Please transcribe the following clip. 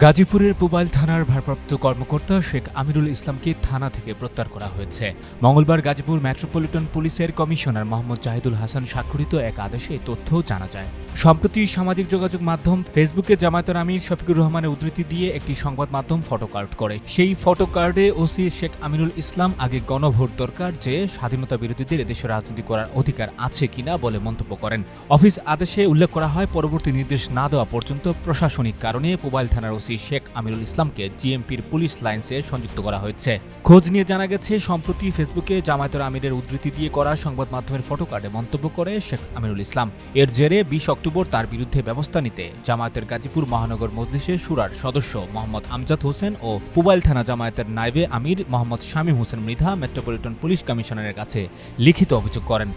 গাজীপুরের পুবাইল থানার ভারপ্রাপ্ত কর্মকর্তা শেখ আমিরুল ইসলামকে থানা থেকে প্রত্যাহার করা হয়েছে। মঙ্গলবার গাজীপুর মেট্রোপলিটন পুলিশের কমিশনার মোহাম্মদ জাহিদুল হাসান স্বাক্ষরিত এক আদেশে তথ্য জানা যায়। সম্প্রতি সামাজিক যোগাযোগ মাধ্যম ফেসবুকে জামায়াতের আমির শফিকুর রহমানের উদ্ধৃতি দিয়ে একটি সংবাদ মাধ্যম ফটো কার্ড করে। সেই ফটো কার্ডে ওসি শেখ আমিরুল ইসলাম আগে গণভোট দরকার যে স্বাধীনতা বিরোধীদের এদেশে রাজনীতি করার অধিকার আছে কিনা বলে মন্তব্য করেন। অফিস আদেশে উল্লেখ করা হয়, পরবর্তী নির্দেশ না দেওয়া পর্যন্ত প্রশাসনিক কারণে মোবাইল থানার ওসি শেখ আমিরুল ইসলামকে জিএমপির পুলিশ লাইন্সে সংযুক্ত করা হয়েছে। খোঁজ নিয়ে জানা গেছে, সম্প্রতি ফেসবুকে জামায়াতের আমিরের উদ্ধৃতি দিয়ে করা সংবাদ মাধ্যমের ফটো কার্ডে মন্তব্য করে শেখ আমিরুল ইসলাম। এর জেরে বিশ অক্টোবর তার বিরুদ্ধে ব্যবস্থা নিতে জামায়াতের গাজীপুর মহানগর মজলিসের সুরার সদস্য মোহাম্মদ আমজাদ হোসেন ও পুবাইল থানা জামায়াতের নাইবে আমির মোহাম্মদ শামীম হোসেন মৃধা মেট্রোপলিটন পুলিশ কমিশনারের কাছে লিখিত অভিযোগ করেন।